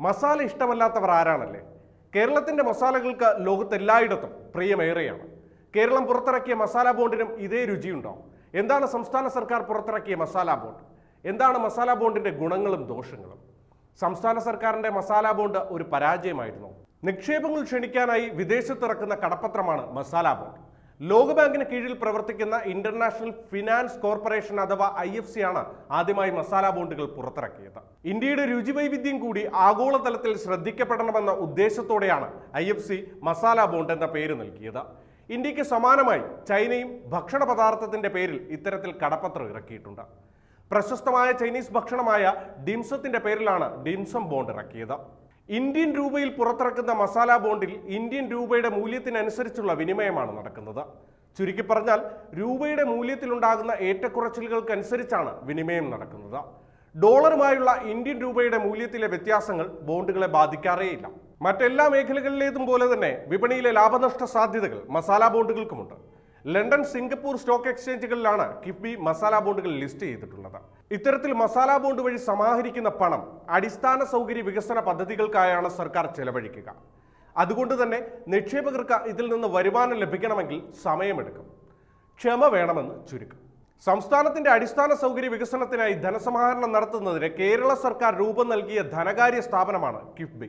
മസാല ഇഷ്ടമല്ലാത്തവർ ആരാണല്ലേ? കേരളത്തിന്റെ മസാലകൾക്ക് ലോകത്തെല്ലായിടത്തും പ്രിയമേറെയാണ്. കേരളം പുറത്തിറക്കിയ മസാല ബോണ്ടിനും ഇതേ രുചിയുണ്ടോ? എന്താണ് സംസ്ഥാന സർക്കാർ പുറത്തിറക്കിയ മസാല ബോണ്ട്? എന്താണ് മസാല ബോണ്ടിന്റെ ഗുണങ്ങളും ദോഷങ്ങളും? സംസ്ഥാന സർക്കാരിന്റെ മസാല ബോണ്ട് ഒരു പരാജയമായിരുന്നു. നിക്ഷേപങ്ങൾ ക്ഷണിക്കാനായി വിദേശത്തിറക്കുന്ന കടപ്പത്രമാണ് മസാല ബോണ്ട്. ലോകബാങ്കിന് കീഴിൽ പ്രവർത്തിക്കുന്ന ഇന്റർനാഷണൽ ഫിനാൻസ് കോർപ്പറേഷൻ അഥവാ ഐ എഫ് സി ആണ് ആദ്യമായി മസാല ബോണ്ടുകൾ പുറത്തിറക്കിയത്. ഇന്ത്യയുടെ രുചിവൈവിധ്യം കൂടി ആഗോളതലത്തിൽ ശ്രദ്ധിക്കപ്പെടണമെന്ന ഉദ്ദേശത്തോടെയാണ് I F C masala bond എന്ന പേര് നൽകിയത്. ഇന്ത്യയ്ക്ക് സമാനമായി ചൈനയും ഭക്ഷണ പദാർത്ഥത്തിന്റെ പേരിൽ ഇത്തരത്തിൽ കടപ്പത്രം ഇറക്കിയിട്ടുണ്ട്. പ്രശസ്തമായ ചൈനീസ് ഭക്ഷണമായ ഡിംസത്തിന്റെ പേരിലാണ് ഡിംസം ബോണ്ട് ഇറക്കിയത്. ഇന്ത്യൻ രൂപയിൽ പുറത്തിറക്കുന്ന മസാല ബോണ്ടിൽ ഇന്ത്യൻ രൂപയുടെ മൂല്യത്തിനനുസരിച്ചുള്ള വിനിമയമാണ് നടക്കുന്നത്. ചുരുക്കി പറഞ്ഞാൽ രൂപയുടെ മൂല്യത്തിലുണ്ടാകുന്ന ഏറ്റക്കുറച്ചിലുകൾക്കനുസരിച്ചാണ് വിനിമയം നടക്കുന്നത്. ഡോളറുമായുള്ള ഇന്ത്യൻ രൂപയുടെ മൂല്യത്തിലെ വ്യത്യാസങ്ങൾ ബോണ്ടുകളെ ബാധിക്കാറേയില്ല. മറ്റെല്ലാ മേഖലകളിലേതും പോലെ തന്നെ വിപണിയിലെ ലാഭനഷ്ട സാധ്യതകൾ മസാല ബോണ്ടുകൾക്കുമുണ്ട്. ലണ്ടൻ സിംഗപ്പൂർ സ്റ്റോക്ക് എക്സ്ചേഞ്ചുകളിലാണ് കിഫ്ബി മസാല ബോണ്ടുകൾ ലിസ്റ്റ് ചെയ്തിട്ടുള്ളത്. ഇത്തരത്തിൽ മസാല ബോണ്ട് വഴി സമാഹരിക്കുന്ന പണം അടിസ്ഥാന സൗകര്യ വികസന പദ്ധതികൾക്കായാണ് സർക്കാർ ചെലവഴിക്കുക. അതുകൊണ്ട് തന്നെ നിക്ഷേപകർക്ക് ഇതിൽ നിന്ന് വരുമാനം ലഭിക്കണമെങ്കിൽ സമയമെടുക്കും. ക്ഷമ വേണമെന്ന് ചുരുക്കം. സംസ്ഥാനത്തിന്റെ അടിസ്ഥാന സൗകര്യ വികസനത്തിനായി ധനസമാഹരണം നടത്തുന്നതിന് കേരള സർക്കാർ രൂപം നൽകിയ ധനകാര്യ സ്ഥാപനമാണ് കിഫ്ബി.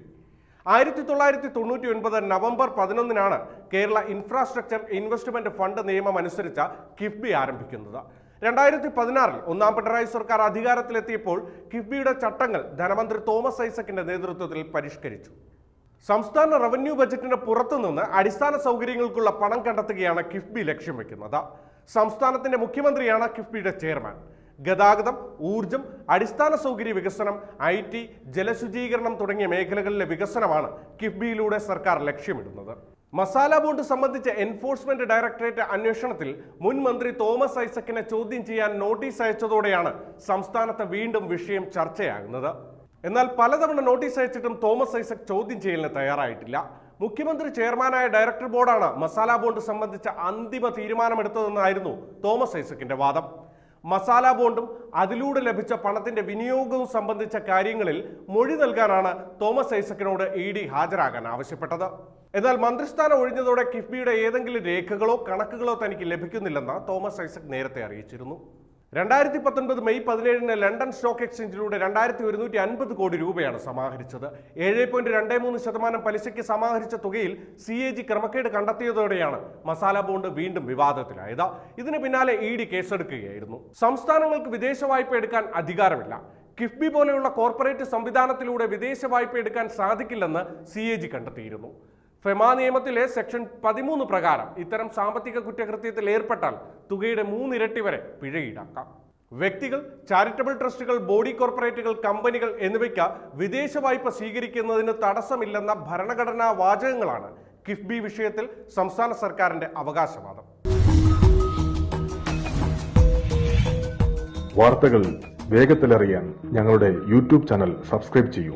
ആയിരത്തി തൊള്ളായിരത്തി തൊണ്ണൂറ്റി ഒൻപത് നവംബർ പതിനൊന്നിനാണ് കേരള ഇൻഫ്രാസ്ട്രക്ചർ ഇൻവെസ്റ്റ്മെന്റ് ഫണ്ട് നിയമം അനുസരിച്ച കിഫ്ബി ആരംഭിക്കുന്നത്. രണ്ടായിരത്തി പതിനാറിൽ ഒന്നാം പിണറായി സർക്കാർ അധികാരത്തിലെത്തിയപ്പോൾ കിഫ്ബിയുടെ ചട്ടങ്ങൾ ധനമന്ത്രി തോമസ് ഐസക്കിന്റെ നേതൃത്വത്തിൽ പരിഷ്കരിച്ചു. സംസ്ഥാന റവന്യൂ ബജറ്റിന് പുറത്തുനിന്ന് അടിസ്ഥാന സൗകര്യങ്ങൾക്കുള്ള പണം കണ്ടെത്തുകയാണ് കിഫ്ബി ലക്ഷ്യം വെക്കുന്നത്. സംസ്ഥാനത്തിന്റെ മുഖ്യമന്ത്രിയാണ് കിഫ്ബിയുടെ ചെയർമാൻ. ഗതാഗതം ഊർജം അടിസ്ഥാന സൗകര്യ വികസനം ഐ ടി ജലശുചീകരണം തുടങ്ങിയ മേഖലകളിലെ വികസനമാണ് കിഫ്ബിയിലൂടെ സർക്കാർ ലക്ഷ്യമിടുന്നത്. മസാല ബോണ്ട് സംബന്ധിച്ച എൻഫോഴ്സ്മെന്റ് ഡയറക്ടറേറ്റ് അന്വേഷണത്തിൽ മുൻ മന്ത്രി തോമസ് ഐസക്കിനെ ചോദ്യം ചെയ്യാൻ നോട്ടീസ് അയച്ചതോടെയാണ് സംസ്ഥാനത്ത് വീണ്ടും വിഷയം ചർച്ചയാകുന്നത്. എന്നാൽ പലതവണ നോട്ടീസ് അയച്ചിട്ടും തോമസ് ഐസക് ചോദ്യം ചെയ്യലിന് തയ്യാറായിട്ടില്ല. മുഖ്യമന്ത്രി ചെയർമാനായ ഡയറക്ടർ ബോർഡാണ് മസാല ബോണ്ട് സംബന്ധിച്ച അന്തിമ തീരുമാനമെടുത്തതെന്നായിരുന്നു തോമസ് ഐസക്കിന്റെ വാദം. മസാല ബോണ്ടും അതിലൂടെ ലഭിച്ച പണത്തിന്റെ വിനിയോഗവും സംബന്ധിച്ച കാര്യങ്ങളിൽ മൊഴി നൽകാനാണ് തോമസ് ഐസക്കിനോട് ഇ ഡി ഹാജരാകാൻ ആവശ്യപ്പെട്ടത്. എന്നാൽ മന്ത്രിസ്ഥാനം ഒഴിഞ്ഞതോടെ കിഫ്ബിയുടെ ഏതെങ്കിലും രേഖകളോ കണക്കുകളോ തനിക്ക് ലഭിക്കുന്നില്ലെന്ന് തോമസ് ഐസക് നേരത്തെ അറിയിച്ചിരുന്നു. രണ്ടായിരത്തി പത്തൊൻപത് മെയ് പതിനേഴിന് ലണ്ടൻ സ്റ്റോക്ക് എക്സ്ചേഞ്ചിലൂടെ രണ്ടായിരത്തി ഒരുന്നൂറ്റി അൻപത് കോടി രൂപയാണ് സമാഹരിച്ചത്. ഏഴ് പോയിന്റ് രണ്ട് മൂന്ന് ശതമാനം പലിശയ്ക്ക് സമാഹരിച്ച തുകയിൽ സി എ ജി ക്രമക്കേട് കണ്ടെത്തിയതോടെയാണ് മസാല ബോണ്ട് വീണ്ടും വിവാദത്തിലായത്. ഇതിന് പിന്നാലെ ഇ ഡി കേസെടുക്കുകയായിരുന്നു. സംസ്ഥാനങ്ങൾക്ക് വിദേശ വായ്പ എടുക്കാൻ അധികാരമില്ല. കിഫ്ബി പോലെയുള്ള കോർപ്പറേറ്റ് സംവിധാനത്തിലൂടെ വിദേശ വായ്പ എടുക്കാൻ സാധിക്കില്ലെന്ന് സി എ ജി കണ്ടെത്തിയിരുന്നു. ഫെമാ നിയമത്തിലെ സെക്ഷൻ പതിമൂന്ന് പ്രകാരം ഇത്തരം സാമ്പത്തിക കുറ്റകൃത്യത്തിൽ ഏർപ്പെട്ടാൽ തുകയുടെ മൂന്നിരട്ടി വരെ പിഴ ഈടാക്കാം. വ്യക്തികൾ ചാരിറ്റബിൾ ട്രസ്റ്റുകൾ ബോഡി കോർപ്പറേറ്റുകൾ കമ്പനികൾ എന്നിവയ്ക്ക് വിദേശ വായ്പ സ്വീകരിക്കുന്നതിന് തടസ്സമില്ലെന്ന ഭരണഘടനാ വാചകങ്ങളാണ് കിഫ്ബി വിഷയത്തിൽ സംസ്ഥാന സർക്കാരിന്റെ അവകാശവാദം. വാർത്തകൾ വേഗത്തിലറിയാൻ ഞങ്ങളുടെ യൂട്യൂബ് ചാനൽ സബ്സ്ക്രൈബ് ചെയ്യൂ.